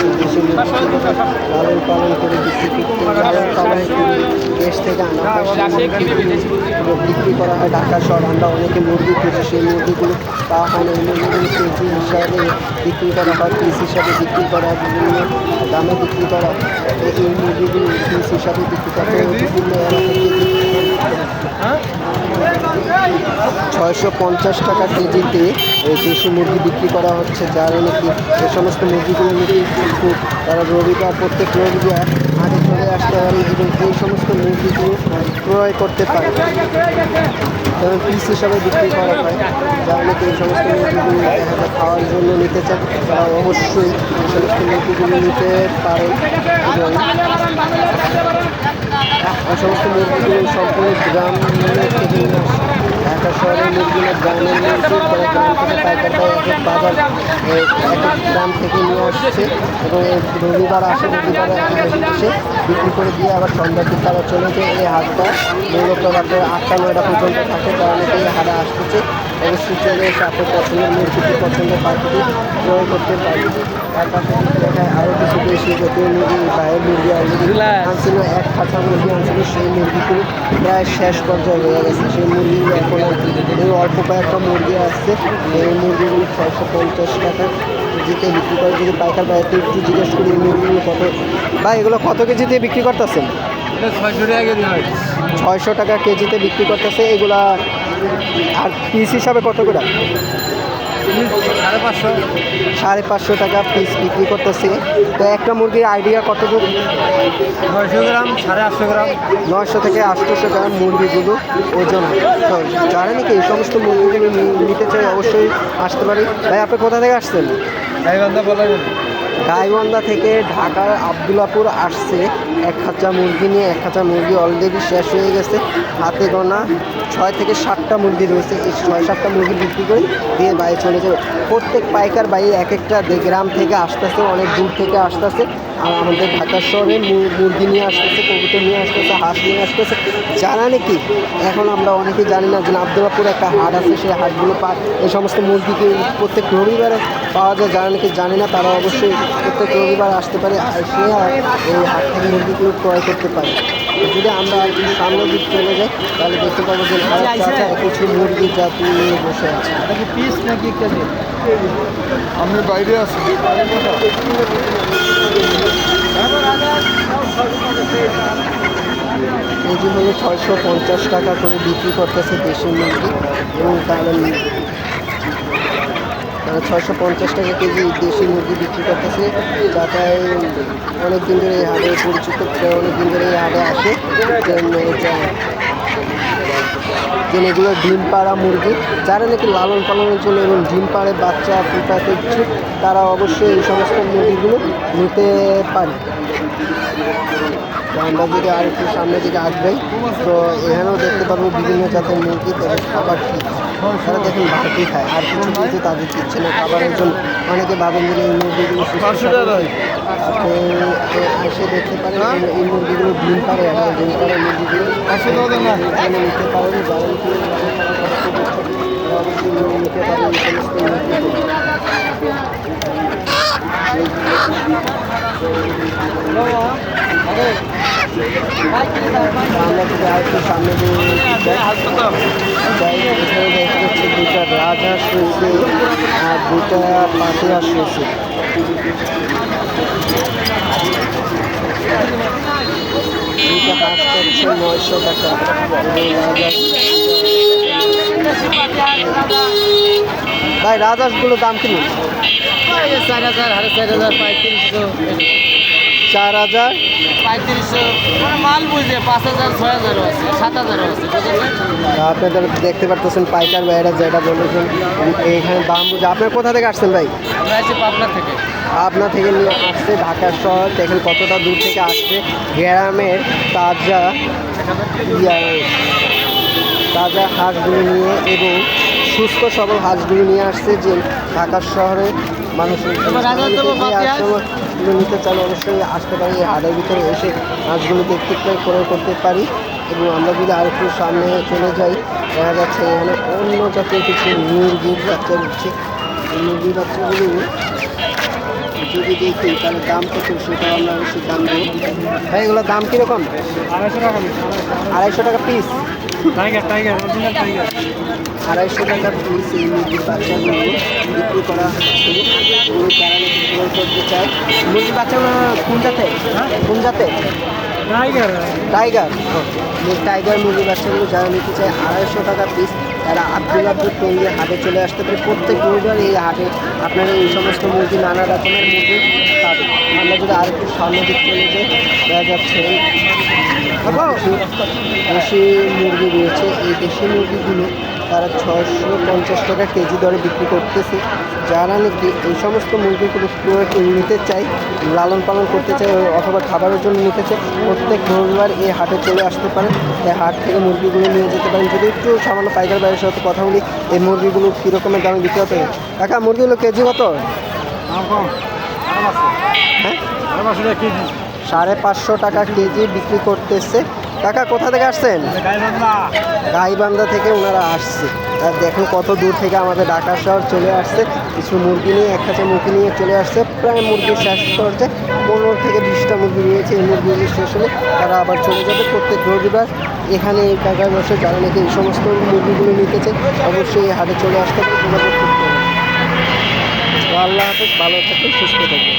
মুরগি লালন পালন করে বিক্রি লালন বিক্রি করা হয়, ঢাকা শহর, আমরা অনেকে মুরগি খুঁজি সেই মুরগিগুলো পাওয়া হয় না মুরগিগুলো কেজি হিসাবে বিক্রি করা হয়, পিস হিসাবে বিক্রি করা হয়, বিভিন্ন দামে বিক্রি করা হয়, এই মুরগিগুলো পিস হিসাবে বিক্রি করা বিভিন্ন ছয়শো পঞ্চাশ টাকা কেজিতে এই দেশি মুরগি বিক্রি করা হচ্ছে, যারা নাকি এই সমস্ত মুরগিগুলো নাকি তারা রবিবার প্রত্যেক রবিবার আগে চলে আসতে পারে এবং এই সমস্ত মুরগিগুলো ক্রয় করতে পারে। যেমন পিস হিসাবে বিক্রি করা হয়, যারা নাকি এই সমস্ত মুরগিগুলো খাওয়ার জন্য নিতে চান তারা অবশ্যই এই সমস্ত মুরগিগুলো নিতে পারে। এবং এই সমস্ত মুরগিগুলো সম্পূর্ণ গ্রাম থেকে ঢাকা শহরের মুরগিগুলো গ্রামের মুরগি তারা গ্রাম থেকে পাইকার পায় এক এক বাজার গ্রাম থেকে নিয়ে আসছে এবং রবিবার আসে রবিবার এসে বিক্রি করে দিয়ে আবার সন্ধ্যার দিন তারা চলে যায় এই হাটটা মূলত রাত্রে আটটা নয়টা পর্যন্ত থাকে তারা এই হাটে আসতেছে অবশ্যই চলে এসে আপনার পছন্দের মুরগিটি পছন্দের পাখিটি ক্রয় করতে পারি তার পাশে দেখায় আরও কিছু বেশি জাতীয় মুরগি বাইরের মুরগি অলরেডি আনছিল এক খাঁচা মুরগি আনছিল সেই মুরগিগুলো প্রায় শেষ পর্যায়ে হয়ে গেছে। সেই মুরগিগুলো এখন এই অল্প কয়েকটা মুরগি আসছে। এই মুরগিগুলো ছয়শো পঞ্চাশ টাকা কেজিতে বিক্রি করে। যদি পাইকার বাইরে একটু জিজ্ঞেস করি এই মুরগিগুলো কত? ভাই এগুলো কত কেজিতে বিক্রি করতেছেন? ছয়শো টাকা কেজিতে বিক্রি করতেছে। এগুলা আর পিস হিসাবে কত করে? সাড়ে পাঁচশো। সাড়ে পাঁচশো টাকা পিস বিক্রি করতেছে। তো একটা মুরগির আইডিয়া কত দূর নয়শো গ্রাম সাড়ে আটশো গ্রাম। নয়শো থেকে আটশোশো গ্রাম মুরগিগুলো ওজন। তো যারা নাকি এই সমস্ত মুরগিগুলো নিতে চাই অবশ্যই আসতে পারি। ভাই আপনি কোথা থেকে আসছেন? বলা গাইবান্ধা থেকে ঢাকার আবদুল্লাপুর আসছে। এক খাঁচা মুরগি নিয়ে, এক খাঁচা মুরগি অলরেডি শেষ হয়ে গেছে। হাতে গোনা ছয় থেকে সাতটা মুরগি রয়েছে। এই ছয় সাতটা মুরগি বিক্রি করে, দিয়ে বাইরে চলে যাবে। প্রত্যেক পাইকার বাই এক একটা গ্রাম থেকে আসতেছে, অনেক দূর থেকে আসতেছে। আর আমাদের ঢাকা শহরে মুরগি নিয়ে আসতেছে, কবুতর নিয়ে আসতেছে, হাঁস নিয়ে আসতেছে। জানা নাকি এখন আমরা অনেকে জানি না যে আবদুল্লাপুর একটা হাট আছে, সেই হাটগুলো পা এই সমস্ত মুরগিকে প্রত্যেক রবিবারে পাওয়া যায় যারা নাকি জানে না তারা অবশ্যই প্রত্যেক রবিবার আসতে পারে আর সে এই হাট থেকে মুরগিগুলো ক্রয় করতে পারে। যদি আমরা একটু সামনের দিক চলে যাই তাহলে দেখতে পাবো যে ভারত চাচা কিছু মুরগি জাতি নিয়ে বসে আছে। পিস নাকি আমি বাইরে আছি। কেজি হলো ছয়শো পঞ্চাশ টাকা করে বিক্রি করতেছে দেশি মুরগি। এবং তারা তারা ছয়শো পঞ্চাশ টাকা কেজি দেশি মুরগি বিক্রি করতেছে যাতে অনেক দিন ধরে এই হাটে পরিচিত অনেক দিন ধরে এই হাটে আসে। যেন এগুলো ডিম পাড়া মুরগি। যারা নাকি লালন পালনের জন্য এবং ডিম পাড়ে বাচ্চা ফুটাতে ইচ্ছুক তারা অবশ্যই এই সমস্ত মুরগিগুলো নিতে পারে। আমরা যদি আর একটু সামনের দিকে আসবেই তো এখানেও দেখতে পারব বিভিন্ন জাতের মুরগি তাদের খাবার কী তারা দেখুন ভাতি খায়। আর কিছু কিন্তু তাদের দিচ্ছে না খাবারের জন্য অনেকে ভাবেন যে এই মুরগিগুলো এসে দেখতে পারেন এই- এই মুরগিগুলো ডিম পারে ডিম পাড়ে মুরগিগুলো দেন নিতে পারেন আমরা যদি আর সামনে দুটা রাজহাঁস রয়েছে আর দুটা পাতি রয়েছে দুইটা হাঁস করছে নয়শো টাকা ভাই রাজহাঁসগুলোর দাম কিনুন চার হাজার? সাড়ে চার হাজার পঁয়ত্রিশশো চার হাজার পঁয়ত্রিশশো মানে মাল বুঝে পাঁচ হাজার ছয় হাজারও আছে। সাত হাজারও আছে আপনাদের দেখতে পারতেছেন পাইকার ভাইরা যেটা বলেছেন এইখানে দাম বুঝে আপনার কোথা থেকে আসছেন ভাই? আমরা আছি পাবনা থেকে। আপনা থেকে নিয়ে আসছে ঢাকা শহর এখানে কতটা দূর থেকে আসছে? গ্রামের তাজা ইয়া, তাজা হাঁসগুলো নিয়ে এবং সুস্থ সবল হাঁসগুলো নিয়ে আসছে যে ঢাকা শহরে মানুষের? নিতে চাইলে অবশ্যই আসতে পারি হাটের ভিতরে এসে হাঁসগুলো দেখতে পাই করে করতে পারি। এবং আমরা যদি আরেকটু সামনে চলে যাই দেখা যাচ্ছে এখানে অন্য জাতীয় কিছু মুরগির বাচ্চা দিচ্ছে মুরগির বাচ্চাগুলো যদি দেখি তাহলে দাম কত? সেটা আমরা অবশ্যই দাম দেবো। ভাই এগুলোর দাম কীরকম? আড়াইশো টাকা আড়াইশো টাকা piece tiger tiger original tiger আড়াইশো টাকা পিস এই মুরগির বাচ্চাগুলো বিক্রি করা করতে চায়। মুরগির বাচ্চাগুলো কোন জাতে কোন জাতে টাইগার টাইগার টাইগার মুরগির বাচ্চাগুলো যারা নিতে চায় আড়াইশো টাকা পিস তারা আব্দুল্লাপুর টঙ্গি হাটে চলে আসতে পারে। প্রত্যেক রবিবার এই হাটে আপনারা এই সমস্ত মুরগি, নানা রকমের মুরগি পাবেন। আমরা যদি আরেকটু সামনে দিক চলে দেখা যাচ্ছে দেশি মুরগি রয়েছে। এই দেশি মুরগিগুলো তারা ছশো পঞ্চাশ টাকা কেজি দরে বিক্রি করতেছে। যারা নাকি এই সমস্ত মুরগিগুলো নিতে চায় লালন পালন করতে চায় অথবা খাবারের জন্য নিতে চায় প্রত্যেক রবিবার এই হাটে চলে আসতে পারেন। এই হাট থেকে মুরগিগুলো নিয়ে যেতে পারেন। যদি একটু সামান্য পাইকার বাইরের সাথে কথা বলি এই মুরগিগুলো কীরকমের দামে বিক্রি হতে কাকা মুরগিগুলো কেজি কত? হ্যাঁ? কেজি? সাড়ে পাঁচশো টাকা কেজি বিক্রি করতেছে। কাকা, কোথা থেকে আসছেন? গাইবান্ধা থেকে ওনারা আসছে। আর দেখুন কত দূর থেকে আমাদের ঢাকা শহর চলে আসছে। কিছু মুরগি নিয়ে, এক কাছে মুরগি নিয়ে চলে আসছে। প্রায় মুরগি শেষ করছে পনেরো থেকে বিশটা মুরগি নিয়েছে এই মুরগিগুলি শেষ হলে তারা আবার চলে যাবে প্রত্যেক রবিবার। এখানে এই টাকায় বসে যারা নাকি এই সমস্ত মুরগিগুলো নিতে চায় অবশ্যই হাটে চলে আসতে হবে। আল্লাহ হাফেজ, ভালো থাকবেন, সুস্থ থাকবেন।